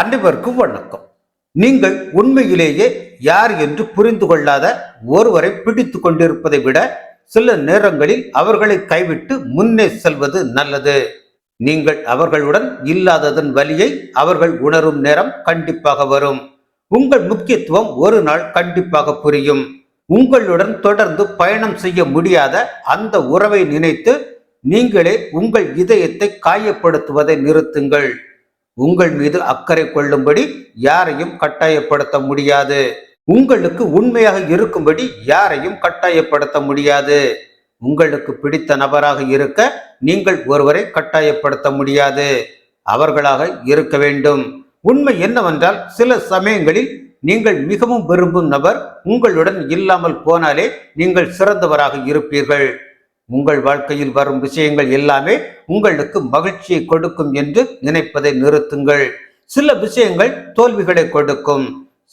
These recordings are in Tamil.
அனைவருக்கும் வணக்கம். நீங்கள் உண்மையிலேயே யார் என்று புரிந்து கொள்ளாத ஒருவரை பிடித்து கொண்டிருப்பதை விட சில நேரங்களில் அவர்களை கைவிட்டு முன்னே செல்வது நல்லது. நீங்கள் அவர்களுடன் இல்லாததன் வலியை அவர்கள் உணரும் நேரம் கண்டிப்பாக வரும். உங்கள் முக்கியத்துவம் ஒரு நாள் கண்டிப்பாக புரியும். உங்களுடன் தொடர்ந்து பயணம் செய்ய முடியாத அந்த உறவை நினைத்து நீங்களே உங்கள் இதயத்தை காயப்படுத்துவதை நிறுத்துங்கள். உங்கள் மீது அக்கறை கொள்ளும்படி யாரையும் கட்டாயப்படுத்த முடியாது. உங்களுக்கு உண்மையாக இருக்கும்படி யாரையும் கட்டாயப்படுத்த முடியாது. உங்களுக்கு பிடித்த நபராக இருக்க நீங்கள் ஒருவரை கட்டாயப்படுத்த முடியாது. அவர்களாக இருக்க வேண்டும். உண்மை என்னவென்றால் சில சமயங்களில் நீங்கள் மிகவும் விரும்பும் நபர் உங்களுடன் இல்லாமல் போனாலே நீங்கள் சிறந்தவராக இருப்பீர்கள். உங்கள் வாழ்க்கையில் வரும் விஷயங்கள் எல்லாமே உங்களுக்கு மகிழ்ச்சியை கொடுக்கும் என்று நினைப்பதை நிறுத்துங்கள். சில விஷயங்கள் தோல்விகளை கொடுக்கும்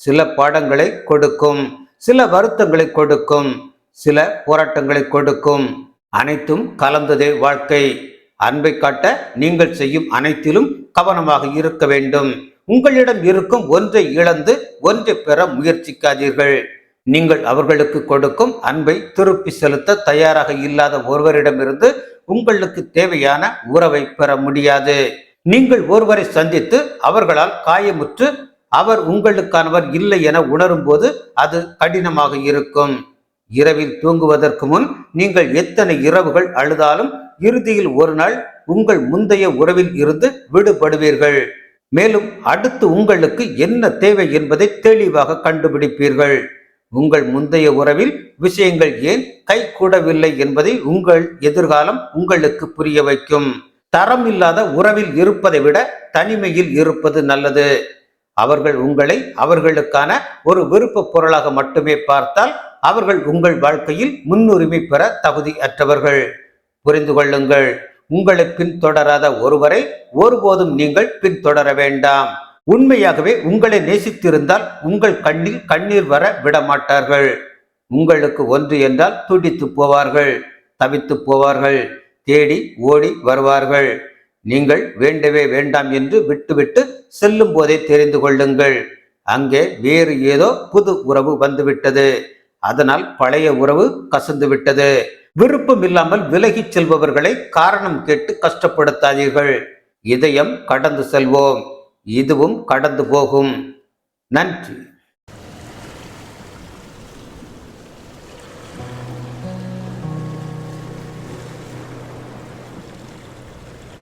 சில பாடங்களை கொடுக்கும் சில வருத்தங்களை கொடுக்கும் சில போராட்டங்களை கொடுக்கும். அனைத்தும் கலந்ததே வாழ்க்கை. அன்பை காட்ட நீங்கள் செய்யும் அனைத்திலும் கவனமாக இருக்க வேண்டும். உங்களிடம் இருக்கும் ஒன்றை இழந்து ஒன்றை பெற முயற்சிக்காதீர்கள். நீங்கள் அவர்களுக்கு கொடுக்கும் அன்பை திருப்பி செலுத்த தயாராக இல்லாத ஒருவரிடமிருந்து உங்களுக்கு தேவையான உறவை பெற முடியாது. நீங்கள் ஒருவரை சந்தித்து அவர்களால் காயமுற்று அவர் உங்களுக்கானவர் இல்லை என உணரும் போது அது கடினமாக இருக்கும். இரவில் தூங்குவதற்கு முன் நீங்கள் எத்தனை இரவுகள் அழுதாலும் இறுதியில் ஒரு நாள் உங்கள் முந்தைய உறவில் இருந்து விடுபடுவீர்கள். மேலும் அடுத்து உங்களுக்கு என்ன தேவை என்பதை தெளிவாக கண்டுபிடிப்பீர்கள். உங்கள் முந்தைய உறவில் விஷயங்கள் ஏன் கை கூடவில்லை என்பதை உங்கள் எதிர்காலம் உங்களுக்கு புரிய வைக்கும். தரம் இல்லாத உறவில் இருப்பதை விட தனிமையில் இருப்பது நல்லது. அவர்கள் உங்களை அவர்களுக்கான ஒரு விருப்ப பொருளாக மட்டுமே பார்த்தால் அவர்கள் உங்கள் வாழ்க்கையில் முன்னுரிமை பெற தகுதி அற்றவர்கள். புரிந்து கொள்ளுங்கள். உங்களை பின்தொடராத ஒருவரை ஒருபோதும் நீங்கள் பின்தொடர வேண்டாம். உண்மையாகவே உங்களை நேசித்திருந்தால் உங்கள் கண்ணில் கண்ணீர் வர விட மாட்டார்கள் உங்களுக்கு ஒன்று என்றால் துடித்து போவார்கள் தவித்து போவார்கள் தேடி ஓடி வருவார்கள். நீங்கள் வேண்டவே வேண்டாம் என்று விட்டுவிட்டு செல்லும் போதே தெரிந்து கொள்ளுங்கள். அங்கே வேறு ஏதோ புது உறவு வந்துவிட்டது. அதனால் பழைய உறவு கசந்து விட்டது விருப்பம் இல்லாமல் விலகிச் செல்பவர்களை காரணம் கேட்டு கஷ்டப்படுத்தாதீர்கள். இதயம் கடந்து செல்வோம். இதுவும் கடந்து போகும். நன்றி.